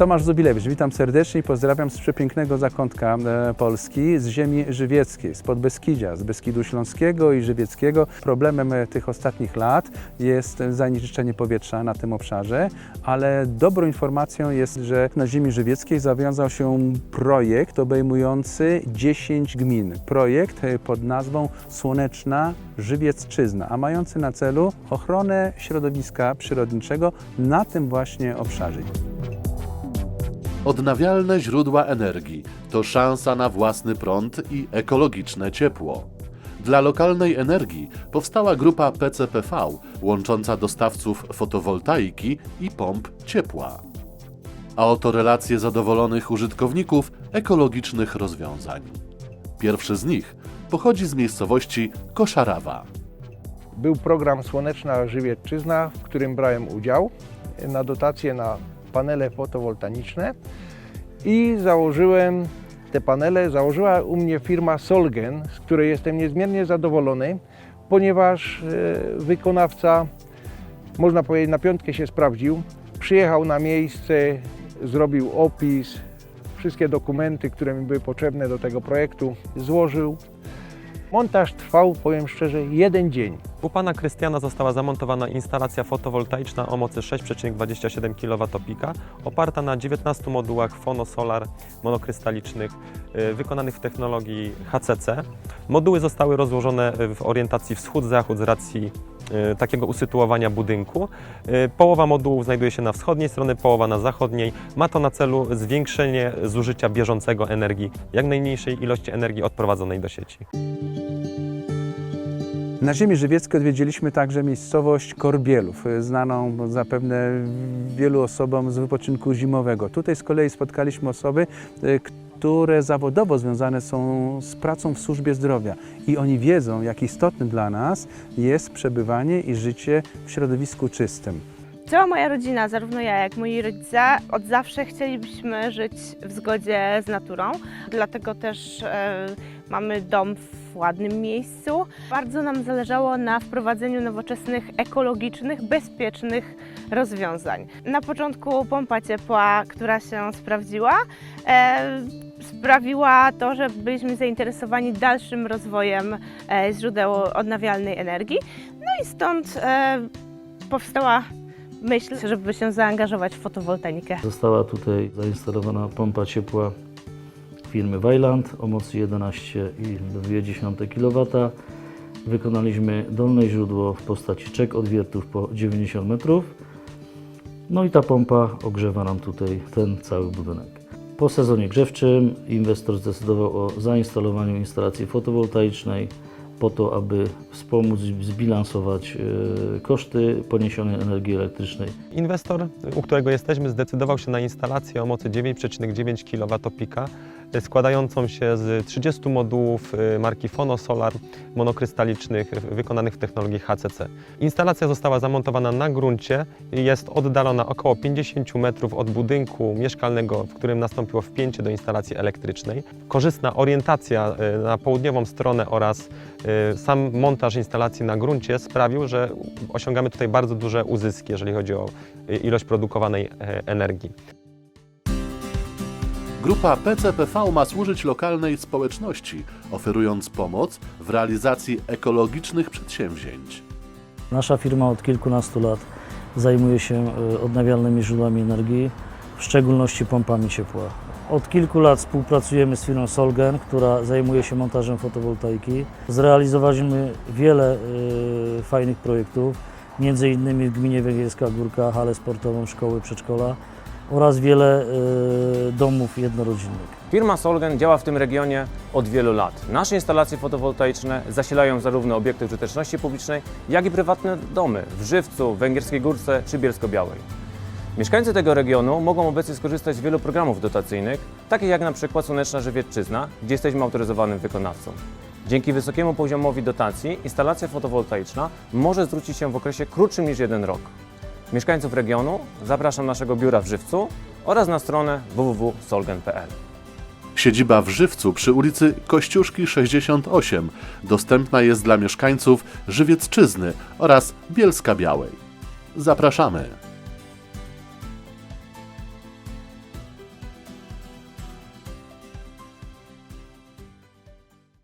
Tomasz Zubilewicz, witam serdecznie i pozdrawiam z przepięknego zakątka e, Polski, z ziemi żywieckiej, z Podbeskidzia, z Beskidu Śląskiego i Żywieckiego. Problemem e, tych ostatnich lat jest zanieczyszczenie powietrza na tym obszarze, ale dobrą informacją jest, że na ziemi żywieckiej zawiązał się projekt obejmujący 10 gmin. Projekt e, pod nazwą Słoneczna Żywiecczyzna, a mający na celu ochronę środowiska przyrodniczego na tym właśnie obszarze. Odnawialne źródła energii to szansa na własny prąd i ekologiczne ciepło. Dla lokalnej energii powstała grupa PCPV łącząca dostawców fotowoltaiki i pomp ciepła. A oto relacje zadowolonych użytkowników ekologicznych rozwiązań. Pierwszy z nich pochodzi z miejscowości Koszarawa. Był program Słoneczna Żywiecczyzna, w którym brałem udział na dotacje na panele fotowoltaiczne i założyłem te panele. Założyła u mnie firma Solgen, z której jestem niezmiernie zadowolony, ponieważ e, wykonawca, można powiedzieć, na piątkę się sprawdził. Przyjechał na miejsce, zrobił opis, wszystkie dokumenty, które mi były potrzebne do tego projektu, złożył. Montaż trwał, powiem szczerze, jeden dzień. U pana Krystiana została zamontowana instalacja fotowoltaiczna o mocy 6,27 kWp, oparta na 19 modułach fonosolar monokrystalicznych y, wykonanych w technologii HCC. Moduły zostały rozłożone w orientacji wschód-zachód z racji takiego usytuowania budynku. Y, Połowa modułów znajduje się na wschodniej stronie, połowa na zachodniej. Ma to na celu zwiększenie zużycia bieżącego energii, jak najmniejszej ilości energii odprowadzonej do sieci. Na ziemi żywieckiej odwiedziliśmy także miejscowość Korbielów, znaną zapewne wielu osobom z wypoczynku zimowego. Tutaj z kolei spotkaliśmy osoby, y, które zawodowo związane są z pracą w służbie zdrowia i oni wiedzą, jak istotne dla nas jest przebywanie i życie w środowisku czystym. Cała moja rodzina, zarówno ja, jak moi rodzice, od zawsze chcielibyśmy żyć w zgodzie z naturą. Dlatego też e, mamy dom w ładnym miejscu. Bardzo nam zależało na wprowadzeniu nowoczesnych, ekologicznych, bezpiecznych rozwiązań. Na początku pompa ciepła, która się sprawdziła, e, sprawiła to, że byliśmy zainteresowani dalszym rozwojem e, źródeł odnawialnej energii. No i stąd e, powstała myśl, żeby się zaangażować w fotowoltaikę. Została tutaj zainstalowana pompa ciepła firmy Weiland o mocy 11,2 kW. Wykonaliśmy dolne źródło w postaci czek odwiertów po 90 metrów. No i ta pompa ogrzewa nam tutaj ten cały budynek. Po sezonie grzewczym inwestor zdecydował o zainstalowaniu instalacji fotowoltaicznej po to, aby wspomóc zbilansować e, koszty poniesionej energii elektrycznej. Inwestor, u którego jesteśmy, zdecydował się na instalację o mocy 9,9 kWp składającą się z 30 modułów y, marki Fonosolar monokrystalicznych wykonanych w technologii HCC. Instalacja została zamontowana na gruncie i jest oddalona około 50 metrów od budynku mieszkalnego, w którym nastąpiło wpięcie do instalacji elektrycznej. Korzystna orientacja y, na południową stronę oraz sam montaż instalacji na gruncie sprawił, że osiągamy tutaj bardzo duże uzyski, jeżeli chodzi o ilość produkowanej e, energii. Grupa PCPV ma służyć lokalnej społeczności, oferując pomoc w realizacji ekologicznych przedsięwzięć. Nasza firma od kilkunastu lat zajmuje się e, odnawialnymi źródłami energii, w szczególności pompami ciepła. Od kilku lat współpracujemy z firmą Solgen, która zajmuje się montażem fotowoltaiki. Zrealizowaliśmy wiele e, fajnych projektów, między innymi w gminie Węgierska Górka, halę sportową, szkoły, przedszkola oraz wiele e, domów jednorodzinnych. Firma Solgen działa w tym regionie od wielu lat. Nasze instalacje fotowoltaiczne zasilają zarówno obiekty użyteczności publicznej, jak i prywatne domy w Żywcu, Węgierskiej Górce czy Bielsko-Białej. Mieszkańcy tego regionu mogą obecnie skorzystać z wielu programów dotacyjnych, takich jak na przykład Słoneczna Żywiecczyzna, gdzie jesteśmy autoryzowanym wykonawcą. Dzięki wysokiemu poziomowi dotacji instalacja fotowoltaiczna może zwrócić się w okresie krótszym niż jeden rok. Mieszkańców regionu zapraszam naszego biura w Żywcu oraz na stronę www.solgen.pl. Siedziba w Żywcu przy ulicy Kościuszki 68 dostępna jest dla mieszkańców Żywiecczyzny oraz Bielska Białej. Zapraszamy!